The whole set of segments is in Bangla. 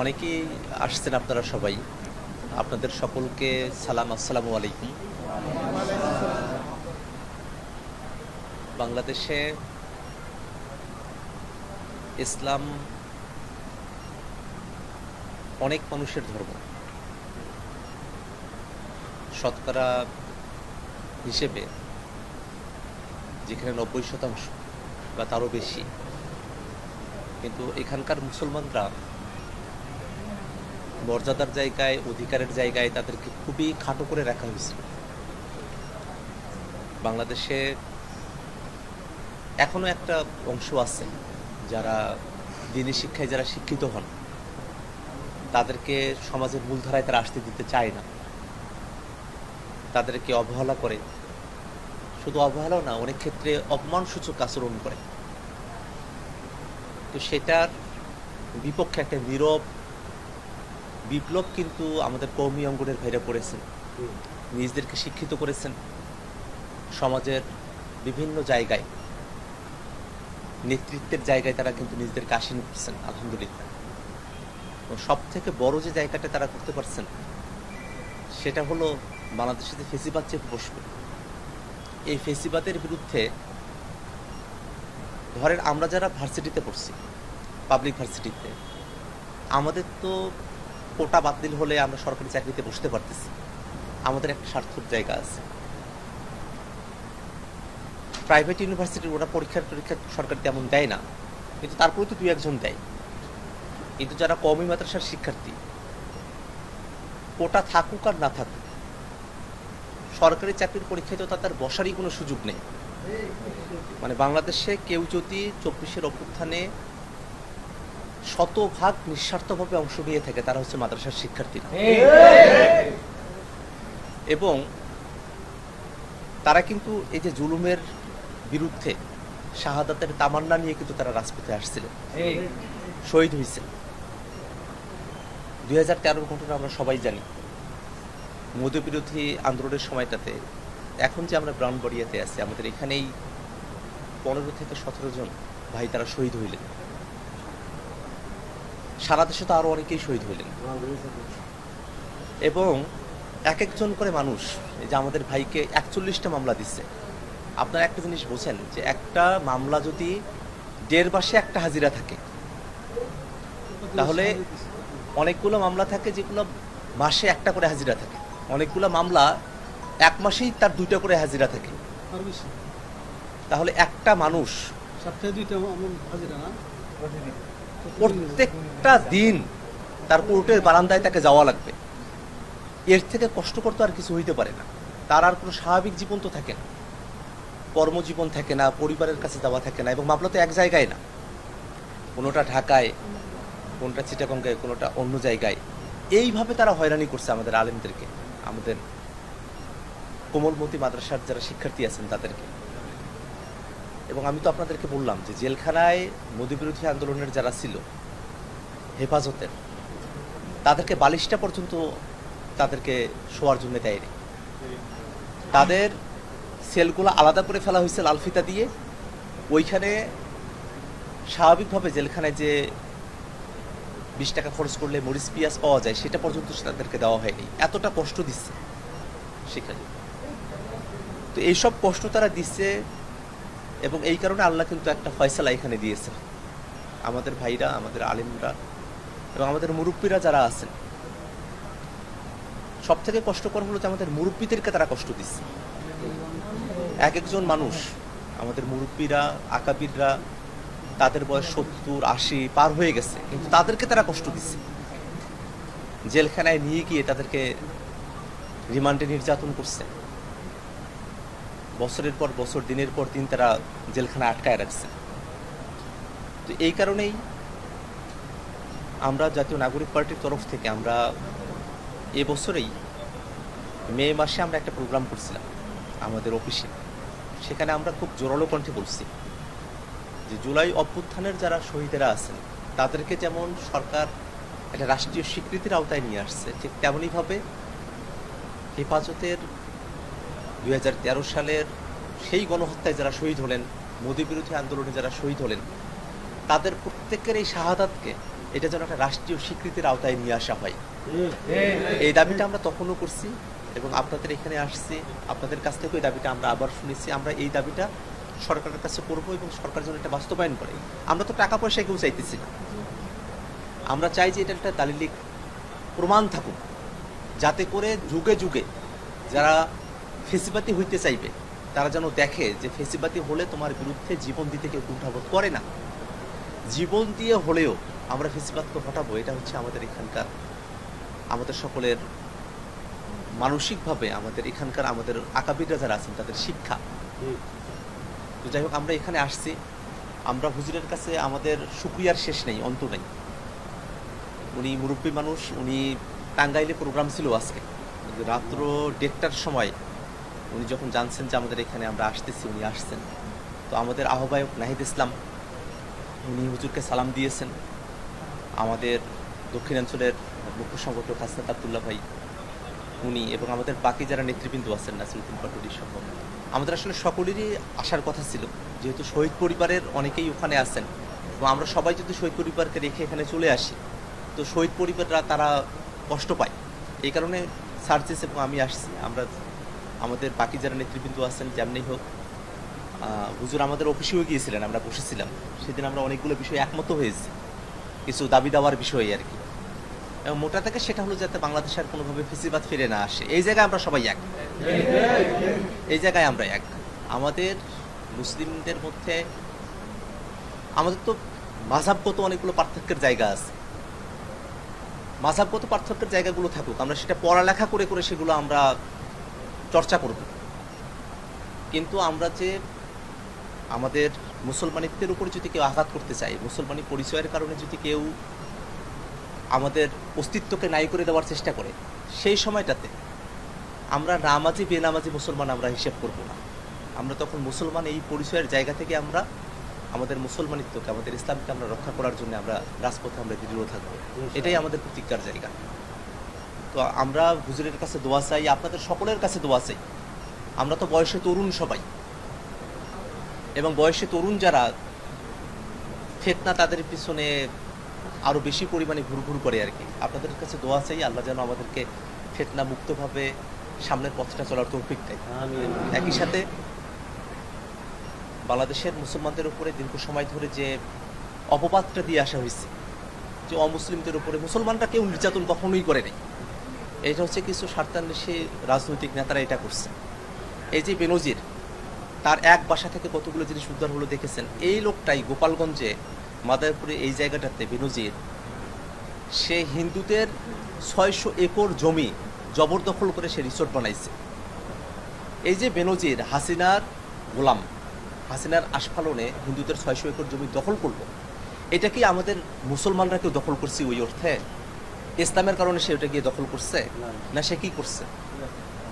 অনেকেই আসছেন আপনারা সবাই। আপনাদের সকলকে সালাম, আসসালামু আলাইকুম। বাংলাদেশে ইসলাম অনেক মানুষের ধর্ম। শতকরা হিসেবে যেখানে নব্বই শতাংশ বা তারও বেশি। কিন্তু এখানকার মুসলমানরা মর্যাদার জায়গায়, অধিকারের জায়গায় তাদেরকে খুবই খাটো করে রাখা হয়েছিল বাংলাদেশে এখনও একটা অংশ আছে যারা দিনী শিক্ষায় যারা শিক্ষিত হন, তাদেরকে সমাজের মূলধারায় তারা আসতে দিতে চায় না। তাদেরকে অবহেলা করে। শুধু অবহেলাও না, অনেক ক্ষেত্রে অপমানসূচক আচরণ করে। তো সেটার বিপক্ষে একটা নীরব বিপ্লব কিন্তু আমাদের কৌমি অঙ্গনের ভাইরা করেছেন নিজেদেরকে শিক্ষিত করেছেন। সমাজের বিভিন্ন জায়গায়, নেতৃত্বের জায়গায় তারা কিন্তু নিজেদেরকে আসীন করছেন, আলহামদুলিল্লাহ। সব থেকে বড় যে জায়গাটা তারা করতে পারছেন, সেটা হলো বাংলাদেশে যে ফেসিবাদ চেপে বসবে, এই ফেসিবাদের বিরুদ্ধে ধরেন আমরা যারা ভার্সিটিতে পড়ছি পাবলিক ভার্সিটিতে, আমাদের তো কোটা বাতিল হলে আমরা সরকারি চাকরিতে বসতে পারতেছি। আমাদের একটা স্বার্থক জায়গা আছে। প্রাইভেট ইউনিভার্সিটির ওরা পরীক্ষার টরীক্ষা সরকার তেমন দেয় না, কিন্তু তারপরে তো দুই একজন দেয়। কিন্তু যারা কমই মাদ্রাসার শিক্ষার্থী, কোটা থাকুক আর না থাকুক, সরকারি চাকরির পরীক্ষায় তো তাদের বসারই কোনো সুযোগ নেই। মানে বাংলাদেশে কেউ যদি চব্বিশের অভ্যুত্থানে শতভাগ নিঃস্বার্থভাবে অংশ নিয়ে থাকে, তারা হচ্ছে মাদ্রাসার শিক্ষার্থীরা। এবং তারা কিন্তু এই যে জুলুমের বিরুদ্ধে শাহাদাতের তামান্না নিয়ে কিন্তু তারা রাজপথে আসছিল শহীদ হয়েছে দুই হাজার তেরোর ঘটনা আমরা সবাই জানি। মোদী বিরোধী আন্দোলনের সময়টাতে এখন যে আমরা ব্রাউনবাড়িয়াতে আছি, আমাদের এখানেই পনেরো থেকে সতেরো জন ভাই তারা শহীদ হইলেন। সারা দেশে তো আরও অনেকেই শহীদ হইলেন। এবং এক একজন করে মানুষ যে আমাদের ভাইকে একচল্লিশটা মামলা দিচ্ছে। আপনারা একটা জিনিস বোঝেন যে একটা মামলা যদি দেড় মাসে একটা হাজিরা থাকে, তাহলে অনেকগুলো মামলা থাকে যেগুলো মাসে একটা করে হাজিরা থাকে। অনেকগুলো মামলা এক মাসেই তার দুইটা করে হাজিরা থাকে। তাহলে একটা মানুষ সপ্তাহে দুইটা হাজিরা না? প্রত্যেকটা দিন তার কোর্টের বারান্দায় তাকে যাওয়া লাগবে। এর থেকে কষ্টকর তো আর কিছু হইতে পারে না। তার আর কোনো স্বাভাবিক জীবন তো থাকে না। কর্মজীবন থাকে না, পরিবারের কাছে যাওয়া থাকে না এবং মামলা তো এক জায়গায় না। কোনোটা ঢাকায়, কোনটা চিটাগঙ্গায় কোনোটা অন্য জায়গায়। এইভাবে তারা হয়রানি করছে আমাদের আলেমদেরকে, আমাদের কোমলমতি মাদ্রাসার যারা শিক্ষার্থী আছেন তাদেরকে। এবং আমি তো আপনাদেরকে বললাম যে জেলখানায় মোদী বিরোধী আন্দোলনের যারা ছিল, হেফাজতের, তাদেরকে বালিশটা পর্যন্ত তাদেরকে শোয়ার জন্য দেয়নি। তাদের সেলগুলো আলাদা করে ফেলা হয়েছে লালফিতা দিয়ে। ওইখানে স্বাভাবিকভাবে জেলখানায় যে বিশ টাকা খরচ করলে মরিচ, পিঁয়াজ পাওয়া যায়, সেটা পর্যন্ত তাদেরকে দেওয়া হয়নি। এতটা কষ্ট দিচ্ছে সেখানে তো এইসব কষ্ট তারা দিচ্ছে এবং এই কারণে আল্লাহ কিন্তু একটা ফয়সালা এখানে দিয়েছেন। আমাদের ভাইরা, আমাদের আলিমরা এবং আমাদের মুরব্বীরা যারা আছেন সব থেকে কষ্টকর হলো যে আমাদের মুরব্বীদেরকে তারা কষ্ট দিচ্ছে। এক একজন মানুষ, আমাদের মুরব্বীরা, আকাবিররা, তাদের বয়স সত্তর, আশি পার হয়ে গেছে, কিন্তু তাদেরকে তারা কষ্ট দিচ্ছে। জেলখানায় নিয়ে গিয়ে তাদেরকে রিমান্ডে নির্যাতন করছে। বছরের পর বছর, দিনের পর দিন তারা জেলখানা আটকায় রাখছে। তো এই কারণেই আমরা জাতীয় নাগরিক পার্টির তরফ থেকে আমরা এবছরেই মে মাসে আমরা একটা প্রোগ্রাম করছিলাম আমাদের অফিসে। সেখানে আমরা খুব জোরালো কণ্ঠে বলছি যে জুলাই অভ্যুত্থানের যারা শহীদেরা আছেন, তাদেরকে যেমন সরকার একটা রাষ্ট্রীয় স্বীকৃতির আওতায় নিয়ে আসছে, ঠিক তেমনইভাবে হেফাজতের দুই হাজার তেরো সালের সেই গণহত্যায় যারা শহীদ হলেন, মোদী বিরোধী আন্দোলনে যারা শহীদ হলেন, তাদের প্রত্যেকের এই শাহাদাতকে এটা যেন একটা রাষ্ট্রীয় স্বীকৃতির আওতায় নিয়ে আসা হয়। এই দাবিটা আমরা তখনও করছি এবং আপনাদের এখানে আসছি, আপনাদের কাছ থেকে ওই দাবিটা আমরা আবার শুনেছি। আমরা এই দাবিটা সরকারের কাছে করব এবং সরকার যেন এটা বাস্তবায়ন করে। আমরা তো টাকা পয়সা কেউ চাইতেছি না। আমরা চাই যে এটা একটা দালিলিক প্রমাণ থাকুক, যাতে করে যুগে যুগে যারা ফেসিবাতি হইতে চাইবে। তারা যেন দেখে যে ফেসিবাতি হলে তোমার বিরুদ্ধে জীবন দিতে কেউ কুণ্ঠাবোধ করে না। জীবন দিয়ে হলেও আমরা ফেসিবাদকে হটাবো, এটা হচ্ছে আমাদের এখানকার, আমাদের সকলের মানসিকভাবে আমাদের এখানকার আমাদের আকাবিররা যারা আছেন, তাদের শিক্ষা। তো যাই হোক, আমরা এখানে আসছি। আমরা হুজুরের কাছে আমাদের সুক্রিয়ার শেষ নেই, অন্ত নেই। উনি মুরব্বী মানুষ, উনি টাঙ্গাইলে প্রোগ্রাম ছিল আজকে। রাত্র দেড়টার সময় উনি যখন জানছেন যে আমাদের এখানে আমরা আসতেছি, উনি আসছেন। তো আমাদের আহ্বায়ক নাহিদ ইসলাম, উনি হুজুরকে সালাম দিয়েছেন। আমাদের দক্ষিণাঞ্চলের মুখ্য সংগঠক হাসনাত আবদুল্লাহ ভাই, উনি এবং আমাদের বাকি যারা নেতৃবৃন্দ আছেন নাসিরুদ্দিন পাটুরি সহ। আমাদের আসলে সকলেরই আসার কথা ছিল, যেহেতু শহীদ পরিবারের অনেকেই ওখানে আছেন। এবং আমরা সবাই যদি শহীদ পরিবারকে রেখে এখানে চলে আসি, তো শহীদ পরিবাররা তারা কষ্ট পায়। এই কারণে সার্চেস এবং আমি আসছি, আমরা আমাদের বাকি যারা নেতৃবৃন্দ আছেন, যেমনি হোক হুজুর আমাদের অফিসেও গিয়েছিলেন, আমরা বসেছিলাম। সেদিন আমরা অনেকগুলো বিষয়ে একমত হয়েছি। কিছু দাবি দাওয়ার বিষয়ে আর কি। এবং মোটা থেকে সেটা হলো যাতে বাংলাদেশ আর কোনোভাবে ফেসিবাদ ফিরে না আসে। এই জায়গায় আমরা সবাই এক। এই জায়গায় আমরা এক। আমাদের মুসলিমদের মধ্যে, আমাদের তো মাঝাবগত অনেকগুলো পার্থক্যের জায়গা আছে। মাঝাবগত পার্থক্যের জায়গাগুলো থাকুক। আমরা সেটা পড়ালেখা করে করে সেগুলো আমরা চর্চা করব। কিন্তু আমরা যে আমাদের মুসলমানিত্বের উপর যদি কেউ আঘাত করতে চায় মুসলমানি পরিচয়ের কারণে যদি কেউ আমাদের অস্তিত্বকে নাই করে দেওয়ার চেষ্টা করে সেই সময়টাতে আমরা নামাজি বেনামাজি মুসলমান আমরা হিসেব করব না। আমরা তখন মুসলমান এই পরিচয়ের জায়গা থেকে আমরা আমাদের মুসলমানিত্বকে আমাদের ইসলামকে আমরা রক্ষা করার জন্য আমরা রাজপথে আমরা দৃঢ় থাকব এটাই আমাদের প্রতিজ্ঞার জায়গা। তো আমরা হুজুরের কাছে দোয়া চাই আপনাদের সকলের কাছে দোয়া চাই। আমরা তো বয়সে তরুণ সবাই। এবং বয়সে তরুণ যারা ফেতনা তাদের পিছনে আরও বেশি পরিমাণে ঘুরঘুর করে আর কি। আপনাদের কাছে দোয়া চাই আল্লাহ যেন আমাদেরকে ফেতনা মুক্তভাবে সামনের পথটা চলার তৌফিক দেয়। একই সাথে বাংলাদেশের মুসলমানদের উপরে দীর্ঘ সময় ধরে যে অপবাদটা দিয়ে আসা হয়েছে যে অমুসলিমদের উপরে মুসলমানরা কেউ নির্যাতন কখনোই করে নাই। এটা হচ্ছে কিছু স্বার্থান্বেষী রাজনৈতিক নেতারা এটা করছে। এই যে বেনজির, তার এক বাসা থেকে কতগুলো জিনিস উদ্ধার হলো দেখেছেন? এই লোকটাই গোপালগঞ্জে, মাদারপুরে এই জায়গাটাতে বেনজির, সে হিন্দুদের ছয়শো একর জমি জবরদখল করে সে রিসোর্ট বানাইছে। এই যে বেনজির, হাসিনার গোলাম, হাসিনার আস্ফালনে হিন্দুদের ছয়শো একর জমি দখল করল। এটা কি আমাদের মুসলমানরা কেউ দখল করছে ওই অর্থে? ইসলামের কারণে সে ওটা গিয়ে দখল করছে? না সে কি করছে?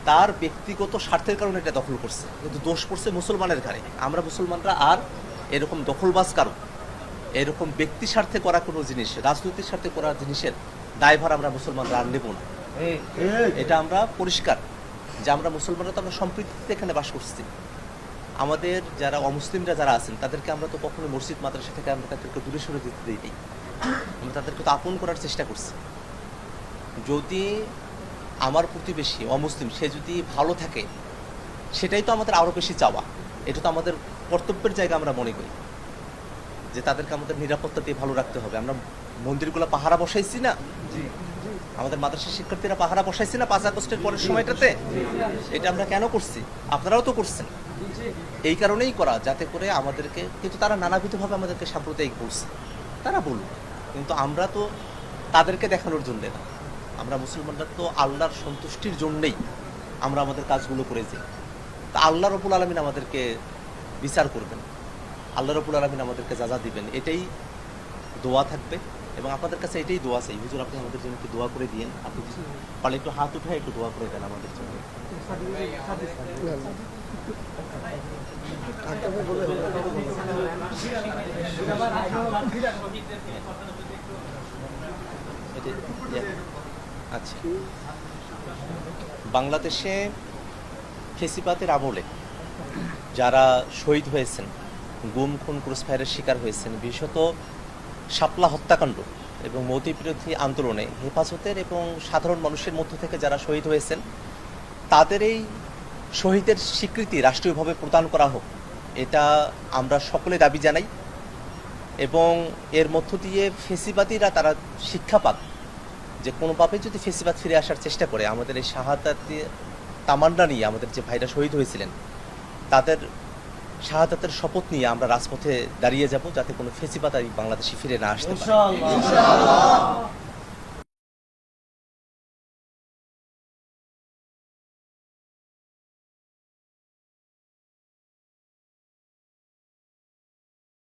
তার ব্যক্তিগত স্বার্থের কারণে এটা দখল করছে। কিন্তু দোষ পড়ছে মুসলমানের ঘাড়ে। আমরা মুসলমানরা আর এরকম দখলবাজ কারণ এরকম ব্যক্তি স্বার্থে করা কোনো জিনিস, রাজনৈতিক স্বার্থে করা জিনিসের দায়ভার আমরা মুসলমানরা আর নেব না। এটা আমরা পরিষ্কার যে আমরা মুসলমানরা তো আমরা সম্প্রীতিতে এখানে বাস করছি। আমাদের যারা অমুসলিমরা যারা আছেন, তাদেরকে আমরা তো কখনো মসজিদ, মাদ্রাসা থেকে আমরা তাদেরকে দূরে সরে দিতে দিই আমরা তাদেরকে তো আপন করার চেষ্টা করছি। যদি আমার প্রতিবেশী অমুসলিম সে যদি ভালো থাকে সেটাই তো আমাদের আরও বেশি চাওয়া। এটা তো আমাদের কর্তব্যের জায়গা আমরা মনে করি। যে তাদেরকে আমাদের নিরাপত্তা দিয়ে ভালো রাখতে হবে। আমরা মন্দিরগুলো পাহারা বসাইছি না? আমাদের মাদ্রাসা শিক্ষার্থীরা পাহারা বসাইছি না পাঁচ আগস্টের পরের সময়টাতে? এটা আমরা কেন করছি? আপনারাও তো করছেন। এই কারণেই করা যাতে করে আমাদেরকে কিন্তু তারা নানাবিধভাবে আমাদেরকে সাম্প্রদায়িক বলছে। তারা বলুক। কিন্তু আমরা তো তাদেরকে দেখানোর জন্য না। আমরা মুসলমানরা তো আল্লাহর সন্তুষ্টির জন্যেই আমরা আমাদের কাজগুলো করে যাই তা আল্লাহ রবুল আলমিন আমাদেরকে বিচার করবেন। আল্লাহ রবুল আলমিন আমাদেরকে যা যা দিবেন, এটাই দোয়া থাকবে এবং আপনাদের কাছে এটাই দোয়া চাই। হুজুর, আপনি আমাদের জন্য একটু দোয়া করে দিয়েন। আপনি পারলে একটু হাত উঠে একটু দোয়া করে দেন আমাদের জন্য। এটা-। আচ্ছা। বাংলাদেশে ফেসিপাতের আমলে যারা শহীদ হয়েছেন, গুম, খুন, ক্রুসফায়ারের শিকার হয়েছেন, বিশেষত শাপলা হত্যাকাণ্ড এবং মৌতি বিরোধী আন্দোলনে হেফাজতের এবং সাধারণ মানুষের মধ্য থেকে যারা শহীদ হয়েছেন, তাদের এই শহীদের স্বীকৃতি রাষ্ট্রীয়ভাবে প্রদান করা হোক, এটা আমরা সকলে দাবি জানাই এবং এর মধ্য দিয়ে ফেসিবাদীরা তারা শিক্ষা পাক যে কোনোভাবে যদি ফেসিবাদ ফিরে আসার চেষ্টা করে, আমাদের এই শাহাদাতে তামান্না নিয়ে আমাদের যে ভাইরা শহীদ হয়েছিলেন, তাদের শাহাদাতের শপথ নিয়ে আমরা রাজপথে দাঁড়িয়ে যাব যাতে কোনো ফেসিবাদ আর বাংলাদেশে ফিরে না আসতে পারে।